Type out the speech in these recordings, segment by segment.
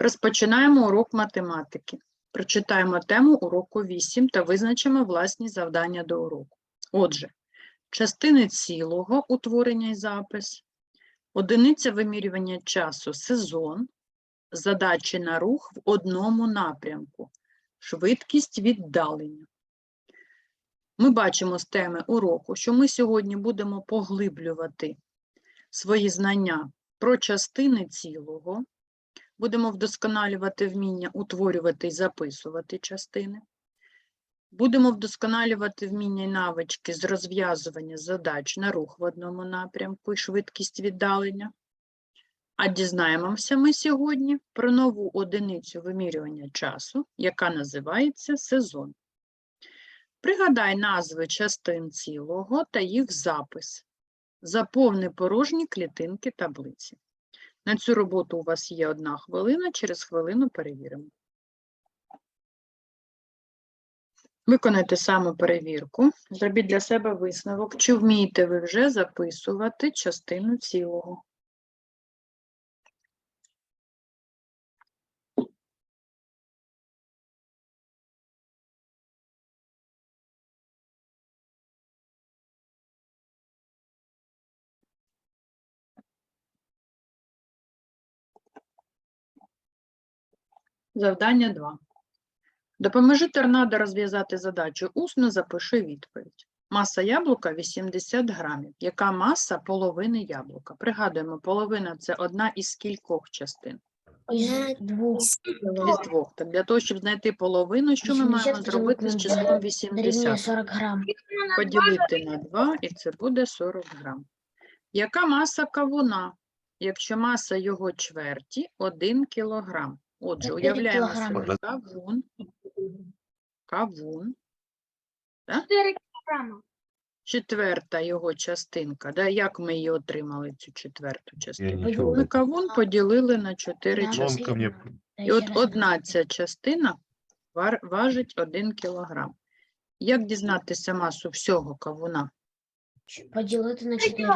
Розпочинаємо урок математики. Прочитаємо тему уроку 8 та визначимо власні завдання до уроку. Отже, частини цілого утворення і запис, одиниця вимірювання часу сезон, задачі на рух в одному напрямку, швидкість віддалення. Ми бачимо з теми уроку, що ми сьогодні будемо поглиблювати свої знання про частини цілого, будемо вдосконалювати вміння утворювати і записувати частини. Будемо вдосконалювати вміння і навички з розв'язування задач на рух в одному напрямку і швидкість віддалення. А дізнаємося ми сьогодні про нову одиницю вимірювання часу, яка називається сезон. Пригадай назви частин цілого та їх запис. Заповни порожні клітинки таблиці. На цю роботу у вас є одна хвилина, через хвилину перевіримо. Виконайте самоперевірку. Зробіть для себе висновок, чи вмієте ви вже записувати частину цілого. Завдання 2. Допоможи торнадо розв'язати задачу усно, запиши відповідь. Маса яблука 80 грамів. Яка маса половини яблука? Пригадуємо, половина – це одна із кількох частин. Із двох Із двох. Так для того, щоб знайти половину, що ми маємо зробити з числом 80? 40 грам. Поділити на 2, і це буде 40 грам. Яка маса кавуна? Якщо маса його чверті – 1 кілограм. Отже, уявляємо собі кавун, кавун, 4 грама. четверта його частинка. Да? Як ми її отримали, цю четверту частину? Ми кавун поділили на 4 частини. І от одна ця частина важить 1 кілограм. Як дізнатися масу всього кавуна? Поділити на 4.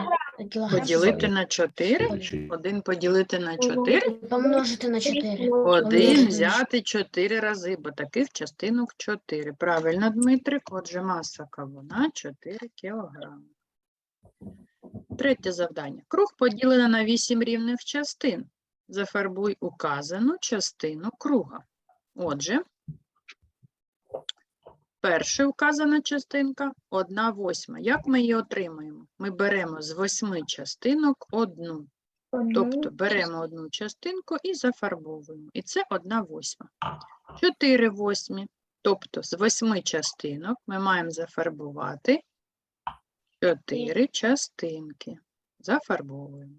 Кілограм. Поділити на 4? Чи- Один поділити на 4? Помножити на 4. Один Помножити взяти 4 рази, бо таких частинок 4. Правильно, Дмитрик. Отже, маса кавуна 4 кілограми. Третє завдання. Круг поділено на 8 рівних частин. Зафарбуй указану частину круга. Отже, перша указана частинка – 1 восьма. Як ми її отримаємо? Ми беремо з 8 частинок одну. Тобто беремо одну частинку і зафарбовуємо. І це 1 восьма. 4 восьмі. Тобто з 8 частинок ми маємо зафарбувати 4 частинки. Зафарбовуємо.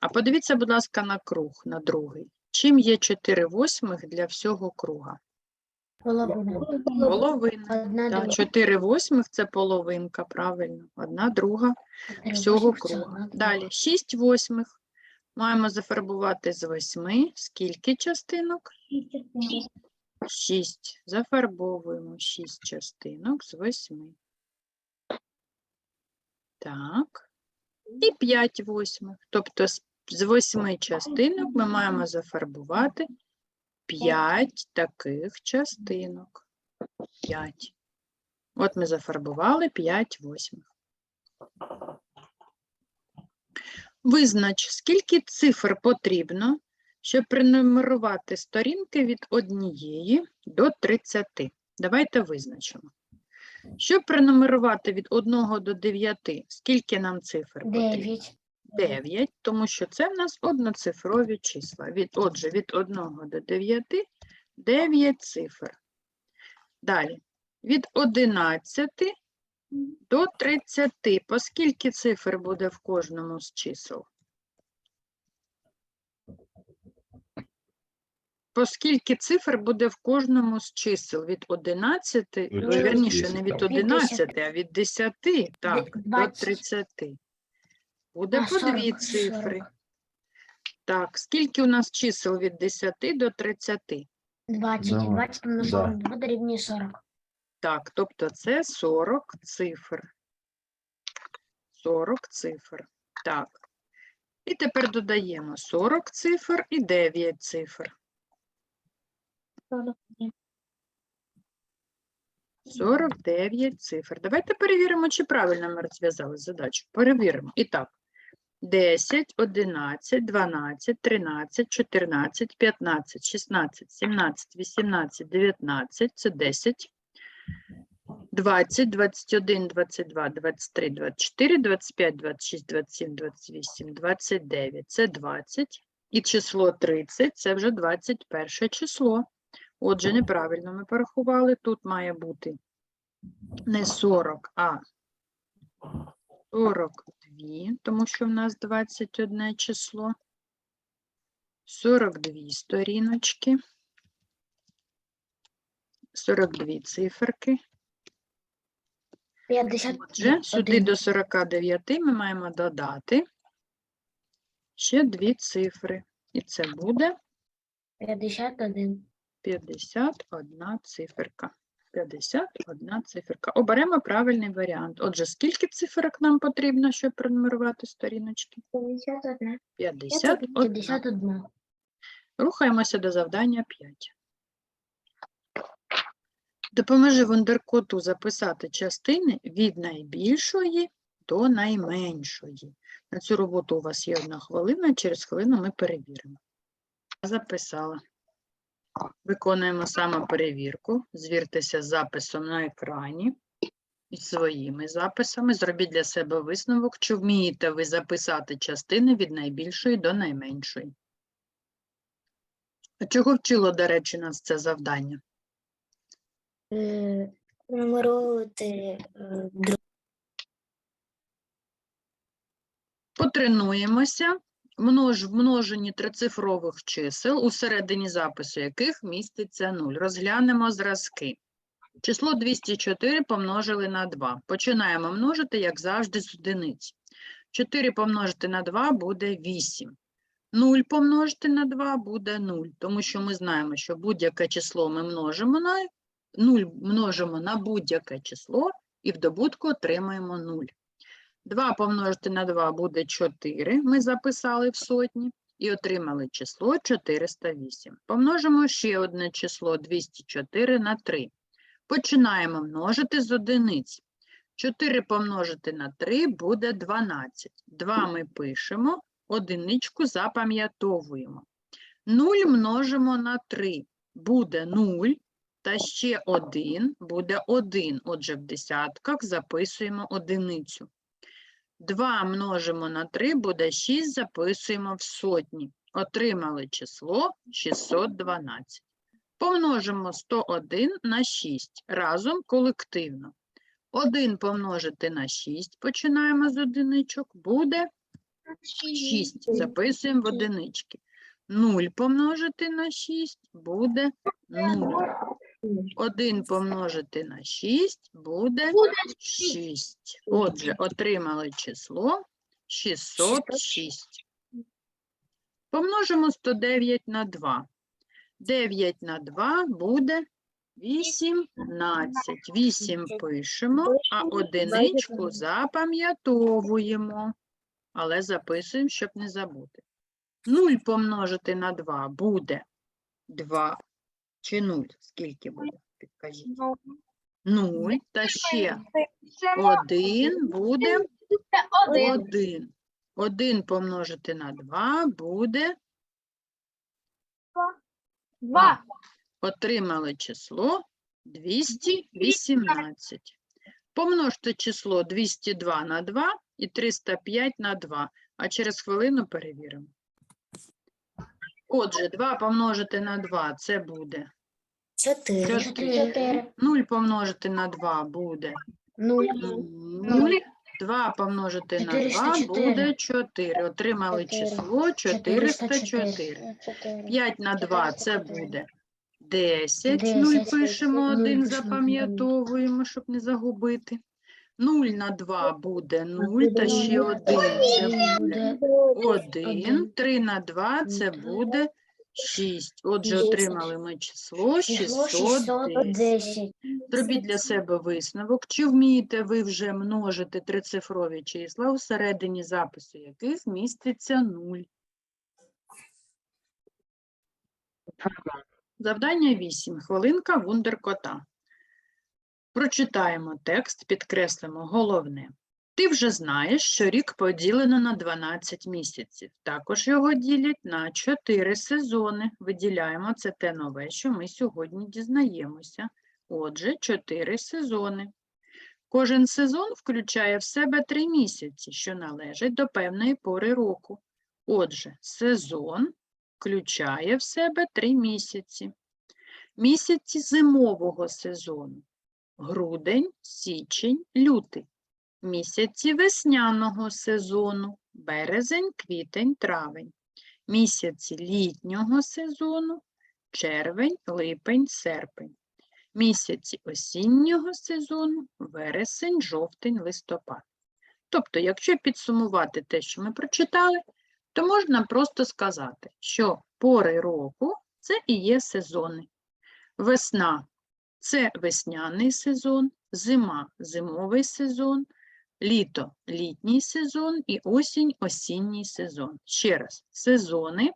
А подивіться, будь ласка, на круг, на другий. Чим є 4 восьмих для всього круга? Половина. Половина. Одна Так, друга. 4 восьмих – це половинка, правильно. Одна друга Чотири всього восьмих це круга. друга. Далі 6 восьмих. Маємо зафарбувати з 8. Скільки частинок? 6. Зафарбовуємо 6 частинок з 8. Так. І 5 восьмих. Тобто з- з 8 частинок ми маємо зафарбувати 5 таких частинок. 5. От ми зафарбували 5 восьмих. Визнач, скільки цифр потрібно, щоб пронумерувати сторінки від однієї до 30. Давайте визначимо. Щоб пронумерувати від 1 до 9, скільки нам цифр потрібно? 9. 9, тому що це в нас одноцифрові числа. Від, отже, від 1 до 9 – 9 цифр. Далі, від 11 до 30. По скільки цифр буде в кожному з чисел? По скільки цифр буде в кожному з чисел? Від 11, ой, Від не від так. Від 10. 11, а від 10, так, до 20. 30. Буде А, по дві цифри. 40. Так, скільки у нас чисел від 10 до 30? 20. Давай. 20 помножити Да. на 2 дорівнює 40. Так, тобто це 40 цифр. 40 цифр. Так. І тепер додаємо 40 цифр і 9 цифр. 49 цифр. Давайте перевіримо, чи правильно ми розв'язали задачу. Перевіримо. І так. 10, 11, 12, 13, 14, 15, 16, 17, 18, 19 – це 10. 20, 21, 22, 23, 24, 25, 26, 27, 28, 29 – це 20. І число 30 – це вже 21 число. Отже, неправильно ми порахували. Тут має бути не 40, а 42, тому що в нас 21 число. 42 сторіночки. 42 циферки. 50. Отже, сюди до 49 ми маємо додати ще дві цифри. І це буде 51. 51 циферка. 51 циферка. Оберемо правильний варіант. Отже, скільки циферок нам потрібно, щоб пронумерувати сторіночки? 51. 51. 51. Рухаємося до завдання 5. Допоможи вундеркоту записати частини від найбільшої до найменшої. На цю роботу у вас є одна хвилина, через хвилину ми перевіримо. Записала. Виконуємо самоперевірку. Звіртеся з записом на екрані і своїми записами. Зробіть для себе висновок, чи вмієте ви записати частини від найбільшої до найменшої. А чого вчило, до речі, нас це завдання? Нумерувати е. Потренуємося. Множ, в множенні трицифрових чисел, у середині запису яких міститься 0. Розглянемо зразки. Число 204 помножили на 2. Починаємо множити, як завжди, з одиниць. 4 помножити на 2 буде 8. 0 помножити на 2 буде 0, тому що ми знаємо, що будь-яке число ми множимо на 0 множимо на будь-яке число і в добутку отримаємо 0. 2 помножити на 2 буде 4, ми записали в сотні, і отримали число 408. Помножимо ще одне число 204 на 3. Починаємо множити з одиниць. 4 помножити на 3 буде 12. 2 ми пишемо, одиничку запам'ятовуємо. 0 множимо на 3 буде 0, та ще 1 буде 1. Отже, в десятках записуємо одиницю. 2 множимо на 3 буде 6, записуємо в сотні. Отримали число 612. Помножимо 101 на 6 разом колективно. 1 помножити на 6, починаємо з одиничок, буде 6. Записуємо в одинички. 0 помножити на 6 буде 0. 1 помножити на 6 буде 6. Отже, отримали число 606. Помножимо 109 на 2. 9 на 2 буде 18. 8 пишемо, а одиничку запам'ятовуємо. Але записуємо, щоб не забути. 0 помножити на 2 буде 2 чи 0? Скільки буде? Підкажіть. 0. Та ще 1 буде 1. 1 помножити на 2 буде Два. Отримали число 218. Помножте число 202 на 2 і 305 на 2, а через хвилину перевіримо. Отже, 2 помножити на 2 – це буде. Чотири. Чотири. 0 помножити на 2 буде Нуль. 0. 2 помножити на 2 буде 4. Отримали Чотири. число 404. 5 на 2 це буде 10. 0 Десять. пишемо, Нуль 1 пишемо, запам'ятовуємо, щоб не загубити. 0 на 2 буде 0, та ще нуль. 1 це буде Буде 1. 3 на 2 це Буде буде 6. Отже, отримали ми число число 610. 610. Зробіть для себе висновок, чи вмієте ви вже множити трицифрові числа, всередині запису яких міститься 0. Завдання 8. Хвилинка вундеркота. Прочитаємо текст, підкреслимо головне. Ти вже знаєш, що рік поділено на 12 місяців. Також його ділять на 4 сезони. Виділяємо це те нове, що ми сьогодні дізнаємося. Отже, 4 сезони. Кожен сезон включає в себе 3 місяці, що належать до певної пори року. Отже, сезон включає в себе 3 місяці. Місяці зимового сезону грудень, січень, лютий. Місяці весняного сезону березень, квітень, травень. Місяці літнього сезону червень, липень, серпень. Місяці осіннього сезону вересень, жовтень, листопад. Тобто, якщо підсумувати те, що ми прочитали, то можна просто сказати, що пори року це і є сезони. Весна це весняний сезон, зима зимовий сезон, літо літній сезон і осінь осінній сезон. Ще раз, сезони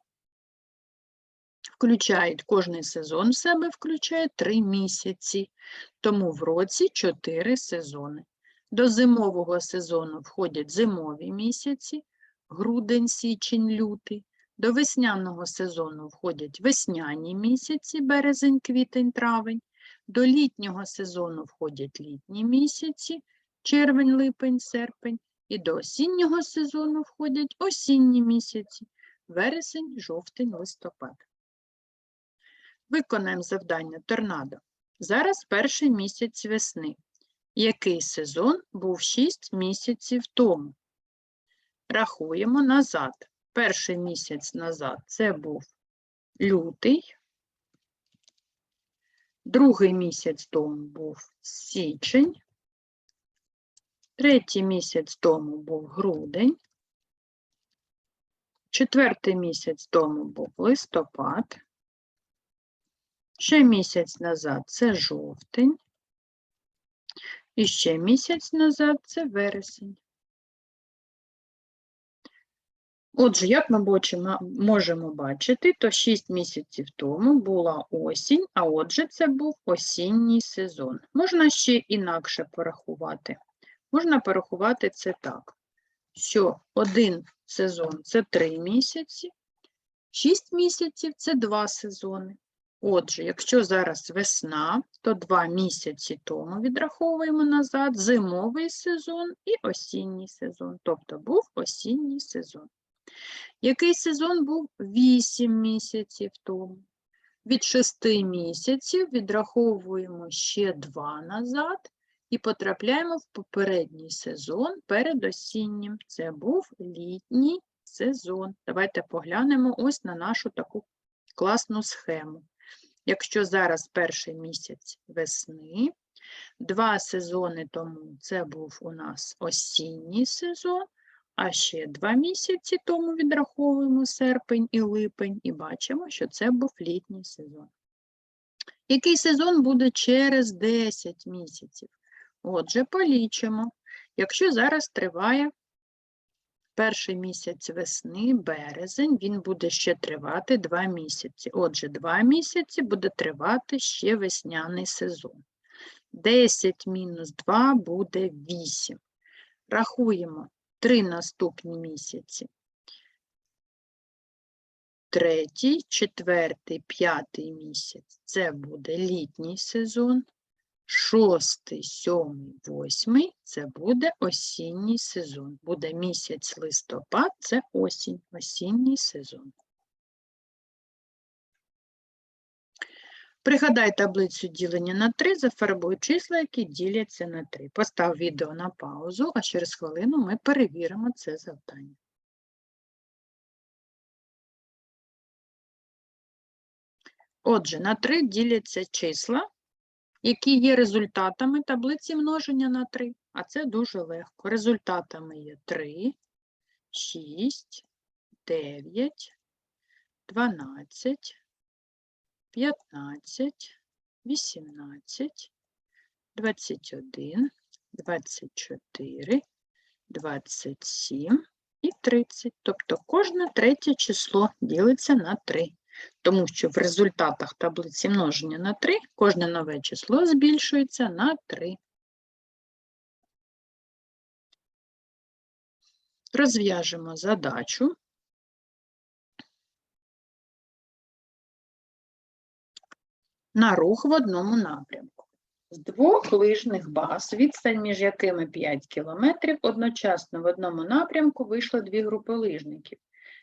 включають, кожний сезон в себе включає три місяці, тому в році чотири сезони. До зимового сезону входять зимові місяці, грудень, січень, лютий. До весняного сезону входять весняні місяці, березень, квітень, травень. До літнього сезону входять літні місяці, червень, липень, серпень. І до осіннього сезону входять осінні місяці, вересень, жовтень, листопад. Виконаємо завдання торнадо. Зараз перший місяць весни. Який сезон був 6 місяців тому? Рахуємо назад. Перший місяць назад це був лютий. Другий місяць тому був січень. Третій місяць тому був грудень. Четвертий місяць тому був листопад. Ще місяць назад це жовтень. І ще місяць назад це вересень. Отже, як ми можемо бачити, то 6 місяців тому була осінь, а отже, це був осінній сезон. Можна ще інакше порахувати. Можна порахувати це так, що один сезон це 3 місяці, 6 місяців це 2 сезони. Отже, якщо зараз весна, то 2 місяці тому відраховуємо назад зимовий сезон і осінній сезон, тобто був осінній сезон. Який сезон був 8 місяців тому? Від 6 місяців відраховуємо ще 2 назад і потрапляємо в попередній сезон перед осіннім. Це був літній сезон. Давайте поглянемо ось на нашу таку класну схему. Якщо зараз перший місяць весни, два сезони тому це був у нас осінній сезон, а ще два місяці тому відраховуємо серпень і липень, і бачимо, що це був літній сезон. Який сезон буде через 10 місяців? Отже, полічимо. Якщо зараз триває перший місяць весни, березень, він буде ще тривати 2 місяці. Отже, 2 місяці буде тривати ще весняний сезон. 10 мінус 2 буде 8. Рахуємо три наступні місяці. Третій, четвертий, п'ятий місяць це буде літній сезон. Шостий, сьомий, восьмий це буде осінній сезон. Буде місяць листопад, це осінь, осінній сезон. Пригадай таблицю ділення на 3, зафарбуй числа, які діляться на 3. Постав відео на паузу, а через хвилину ми перевіримо це завдання. Отже, на 3 діляться числа, які є результатами таблиці множення на 3, а це дуже легко. Результатами є 3, 6, 9, 12, 15, 18, 21, 24, 27 і 30. Тобто кожне третє число ділиться на 3. Тому що в результатах таблиці множення на 3 кожне нове число збільшується на 3. Розв'яжемо задачу. На рух в одному напрямку. З двох лижних баз, відстань між якими 5 км, одночасно в одному напрямку вийшло дві групи лижників.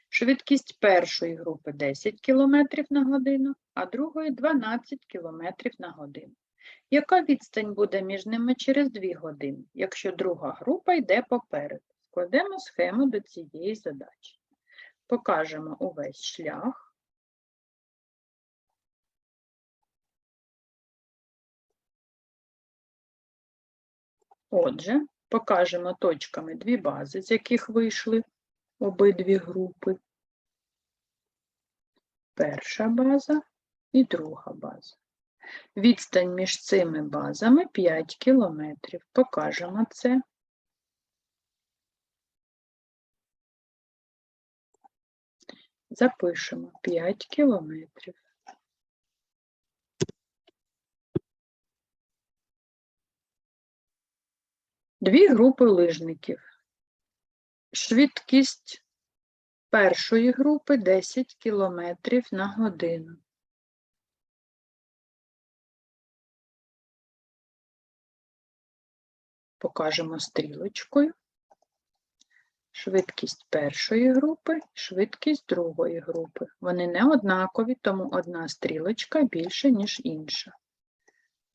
Швидкість першої групи 10 км на годину, а другої 12 км на годину. Яка відстань буде між ними через 2 години, якщо друга група йде попереду? Складемо схему до цієї задачі. Покажемо увесь шлях. Отже, покажемо точками дві бази, з яких вийшли обидві групи. Перша база і друга база. Відстань між цими базами 5 кілометрів. Покажемо це. Запишемо 5 кілометрів. Дві групи лижників. Швидкість першої групи 10 км на годину. Покажемо стрілочкою. Швидкість першої групи, швидкість другої групи. Вони не однакові, тому одна стрілочка більше, ніж інша.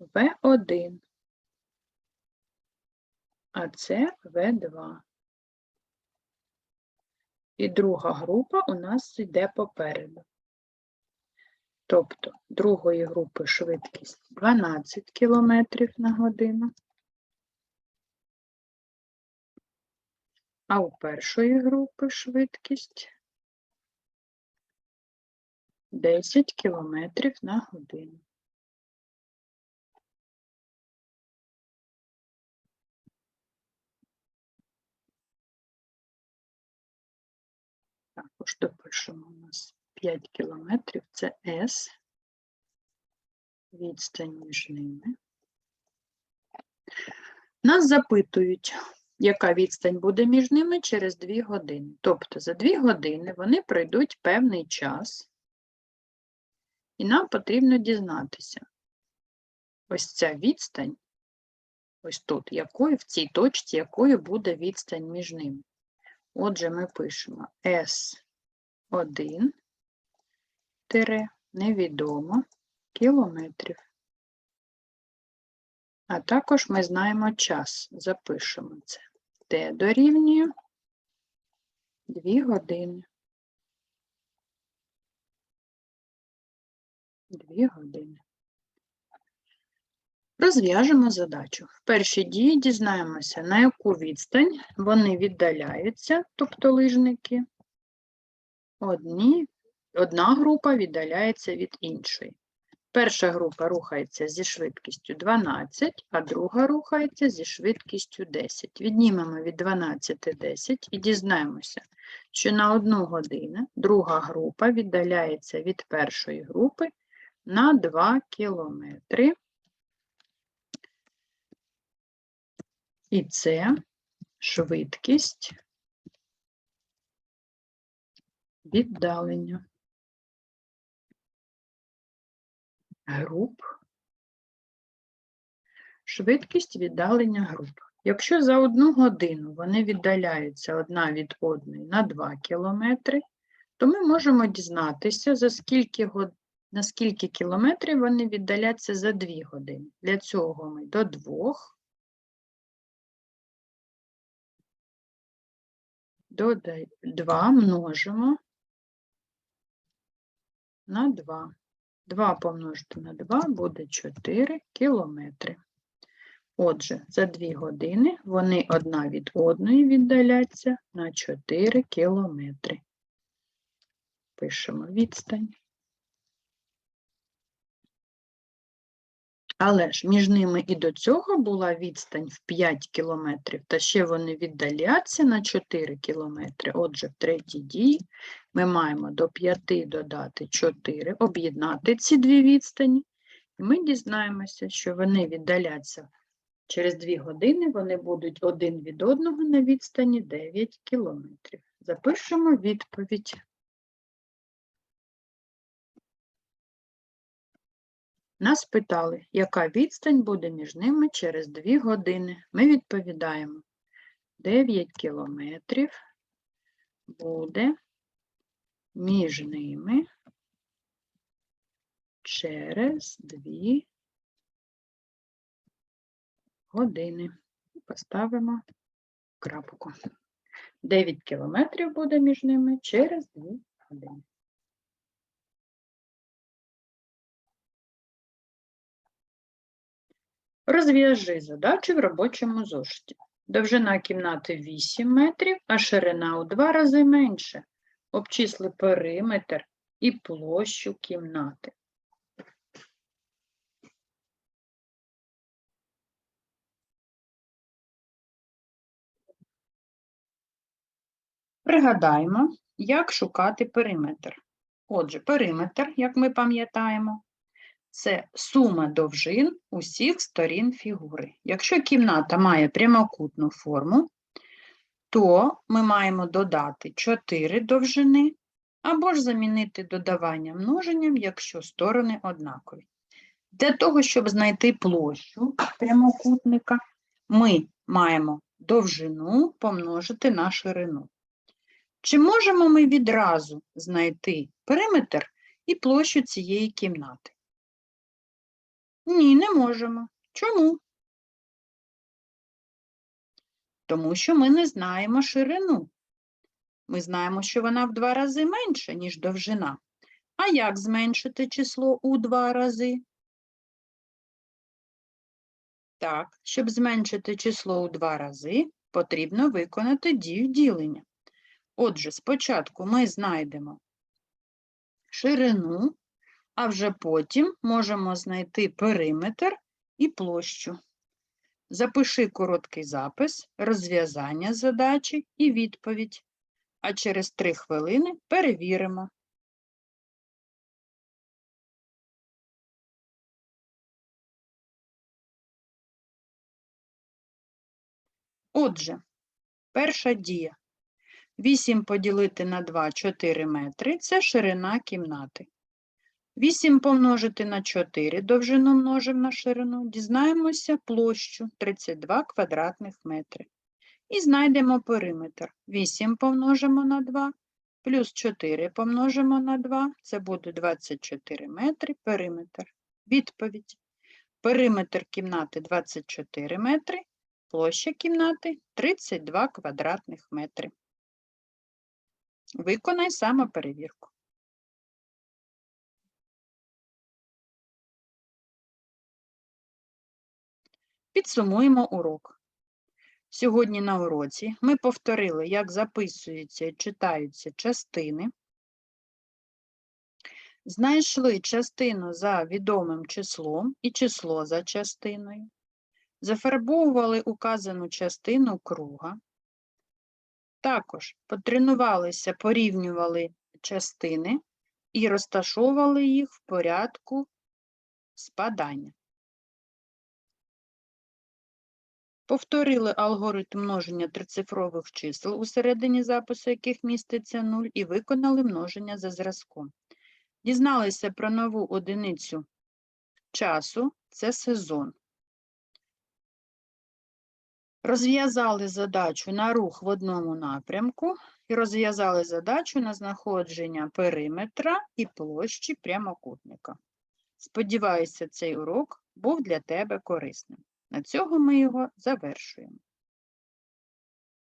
В1 а це В2. І друга група у нас йде попереду. Тобто другої групи швидкість 12 км на годину, а у першої групи швидкість 10 км на годину. Також допишемо у нас 5 кілометрів, це С, відстань між ними. Нас запитують, яка відстань буде між ними через 2 години. Тобто за 2 години вони пройдуть певний час, і нам потрібно дізнатися, ось ця відстань, ось тут, якою, в цій точці, якою буде відстань між ними. Отже, ми пишемо S1 тире невідомо кілометрів. А також ми знаємо час. Запишемо це. Т дорівнює 2 години. 2 години. Розв'яжемо задачу. В першій дії дізнаємося, на яку відстань вони віддаляються, тобто лижники. Одні, одна група віддаляється від іншої. Перша група рухається зі швидкістю 12, а друга рухається зі швидкістю 10. Віднімемо від 12 10 і дізнаємося, що на одну годину друга група віддаляється від першої групи на 2 кілометри. І це швидкість віддалення груп. Швидкість віддалення груп. Якщо за одну годину вони віддаляються одна від одної на 2 кілометри, то ми можемо дізнатися, за скільки год... на скільки кілометрів вони віддаляться за 2 години. Для цього ми до 2 додай 2 множимо на 2. 2 помножити на 2 буде 4 кілометри. Отже, за 2 години вони одна від одної віддаляться на 4 кілометри. Пишемо відстань. Але ж між ними і до цього була відстань в 5 кілометрів, та ще вони віддаляться на 4 кілометри. Отже, в третій дії ми маємо до 5 додати 4, об'єднати ці дві відстані, і ми дізнаємося, що вони віддаляться через 2 години, вони будуть один від одного на відстані 9 кілометрів. Запишемо відповідь. Нас питали, яка відстань буде між ними через 2 години. Ми відповідаємо 9 кілометрів буде між ними через 2 години. Поставимо крапку. 9 кілометрів буде між ними через 2 години. Розв'яжи задачу в робочому зошиті. Довжина кімнати 8 метрів, а ширина у два рази менше. Обчисли периметр і площу кімнати. Пригадаємо, як шукати периметр. Отже, периметр, як ми пам'ятаємо, це сума довжин усіх сторін фігури. Якщо кімната має прямокутну форму, то ми маємо додати 4 довжини або ж замінити додавання множенням, якщо сторони однакові. Для того, щоб знайти площу прямокутника, ми маємо довжину помножити на ширину. Чи можемо ми відразу знайти периметр і площу цієї кімнати? Ні, не можемо. Чому? Тому що ми не знаємо ширину. Ми знаємо, що вона в два рази менша, ніж довжина. А як зменшити число у два рази? Так, щоб зменшити число у два рази, потрібно виконати дію ділення. Отже, спочатку ми знайдемо ширину, а вже потім можемо знайти периметр і площу. Запиши короткий запис, розв'язання задачі і відповідь, а через 3 хвилини перевіримо. Отже, перша дія. 8 поділити на 2 – 4 метри – це ширина кімнати. 8 помножити на 4 довжину множимо на ширину, дізнаємося площу 32 квадратних метри. І знайдемо периметр. 8 помножимо на 2, плюс 4 помножимо на 2, це буде 24 метри периметр. Відповідь. Периметр кімнати 24 метри, площа кімнати 32 квадратних метри. Виконай самоперевірку. Підсумуємо урок. Сьогодні на уроці ми повторили, як записуються і читаються частини, знайшли частину за відомим числом і число за частиною, зафарбовували указану частину круга, також потренувалися, порівнювали частини і розташовували їх в порядку спадання. Повторили алгоритм множення трицифрових чисел, у середині запису яких міститься 0, і виконали множення за зразком. Дізналися про нову одиницю часу – це сезон. Розв'язали задачу на рух в одному напрямку і розв'язали задачу на знаходження периметра і площі прямокутника. Сподіваюся, цей урок був для тебе корисним. На цього ми його завершуємо.